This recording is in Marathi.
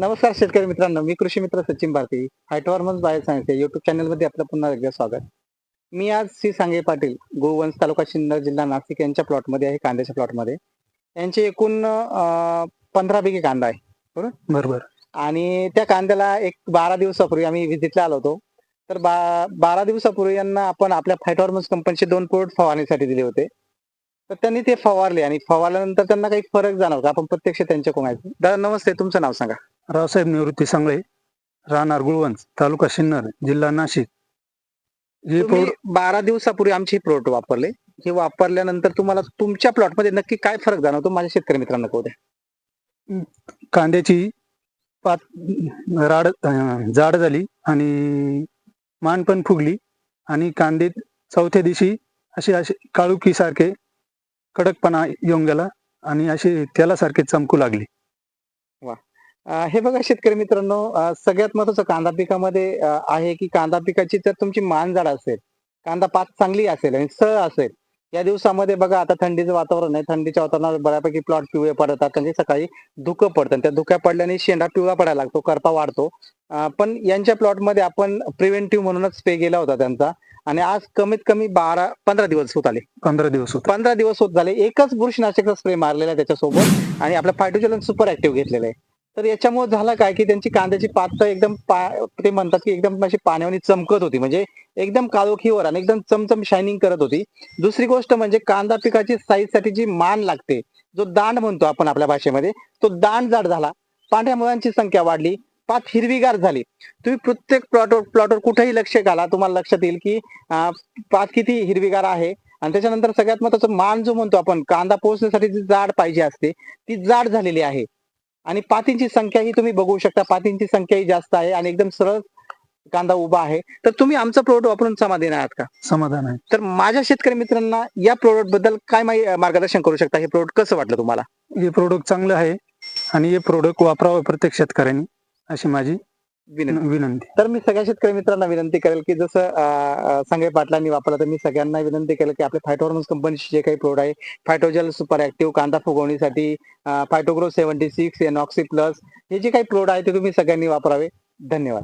नमस्कार शेतकरी मित्रांनो मी कृषी मित्र सचिन भारती हायटॉर्मन्स बायो सायन्स या युट्यूब चॅनलमध्ये आपलं पुन्हा एकदा स्वागत. मी आज श्री सांगे पाटील गोवंश तालुका सिन्नर जिल्हा नाशिक यांच्या प्लॉटमध्ये आहे कांद्याच्या प्लॉटमध्ये यांचे एकूण पंधरा बिघे कांदा आहे बरोबर? आणि त्या कांद्याला एक बारा दिवसापूर्वी आम्ही व्हिजिटला आलो होतो. तर बा बारा दिवसापूर्वी यांना आपण आपल्या फायटॉर्मन्स कंपनीचे दोन प्रोडक्ट फवारणीसाठी दिले होते. तर त्यांनी ते फवारले आणि फवारल्यानंतर त्यांना काही फरक जाणवला आपण प्रत्यक्ष त्यांच्याकडून ऐकू. दादा नमस्ते तुमचं नाव सांगा. रावसाहेब निवृत्ती सांगळे राहणार गुळवंच तालुका सिन्नर जिल्हा नाशिक. हे तुम्ही प्रोड बारा दिवसापूर्वी आमचे हे प्रोडक्ट वापरले. हे वापरल्यानंतर तुम्हाला तुमच्या प्लॉटमध्ये नक्की काय फरक जाणवतो? माझ्या शेतकरी मित्रांना कळू द्या. कांद्याची पात राड अं, जाड झाली आणि मान पण फुगली आणि कांदे चौथ्या दिवशी अशी अशी काळुकी सारखे कडकपणा येऊन गेला आणि अशी तेलासारखे चमकू लागली. हे बघा शेतकरी मित्रांनो सगळ्यात महत्वाचं कांदा पिकामध्ये आहे की कांदा पिकाची जर तुमची मान जाड असेल कांदा पात चांगली असेल आणि सळ असेल या दिवसामध्ये बघा आता थंडीचं वातावरण आहे. थंडीच्या वातावरणात बऱ्यापैकी प्लॉट पिवळे पडतात म्हणजे सकाळी धुकं पडतं आणि त्या धुक्या पडल्याने शेंडा पिवळा पडायला लागतो करपा वाढतो. पण यांच्या प्लॉटमध्ये आपण प्रिव्हेंटिव्ह म्हणूनच स्प्रे केला होता त्यांचा आणि आज कमीत कमी बारा पंधरा दिवस होत आले. पंधरा दिवस होता. पंधरा दिवस होत झाले. एकच बुरशीनाशकचा स्प्रे मारलेला आहे त्याच्यासोबत आणि आपलं फायटोजलन सुपर ऍक्टिव्ह घेतलेलं आहे. तर याच्यामुळे झालं काय की त्यांची कांद्याची पात एकदम पा- ते म्हणतात की एकदम अशी पाण्यावानी चमकत होती. म्हणजे एकदम काळोखीवर आणि एकदम चमचम शायनिंग करत होती. दुसरी गोष्ट म्हणजे कांदा पिकाची साईजसाठी जी मान लागते जो दांड म्हणतो आपण आपल्या भाषेमध्ये तो दांड जाड झाला. पांढऱ्या मुळांची संख्या वाढली. पात हिरवीगार झाली. तुम्ही प्रत्येक प्लॉटवर प्लॉटवर कुठेही लक्ष घाला तुम्हाला लक्षात येईल की पात किती हिरवीगार आहे. आणि त्याच्यानंतर सगळ्यात महत्वाचं मान जो म्हणतो आपण कांदा पोहोचण्यासाठी जी जाड पाहिजे असते ती जाड झालेली आहे. आणि पातींची संख्या ही तुम्ही बघू शकता. पातींची संख्या ही जास्त आहे आणि एकदम सरळ कांदा उभा आहे. तर तुम्ही आमचं प्रोडक्ट वापरून समाधानी आहात का? समाधान आहे. तर माझ्या शेतकरी मित्रांना या प्रोडक्टबद्दल काय माहि- मार्गदर्शन करू शकता? हे प्रोडक्ट कसं वाटलं तुम्हाला? हे प्रोडक्ट चांगलं आहे आणि हे प्रोडक्ट वापरावं प्रत्येक शेतकऱ्यांनी अशी माझी विनंती. विनंती. तर मी सगळ्या शेतकरी मित्रांना विनंती करेल की जसं संजय पाटलांनी वापरलं तर मी सगळ्यांना विनंती केलं की आपले फायटोरमन्स कंपनीचे जे काही प्रोडक्ट आहे फायटोजल सुपर ऍक्टिव्ह कांदा फुगवणीसाठी फायटोग्रो सेव्हन्टी सिक्स एनॉक्सी प्लस हे जे काही प्रोडक्ट आहे ते तुम्ही सगळ्यांनी वापरावे. धन्यवाद.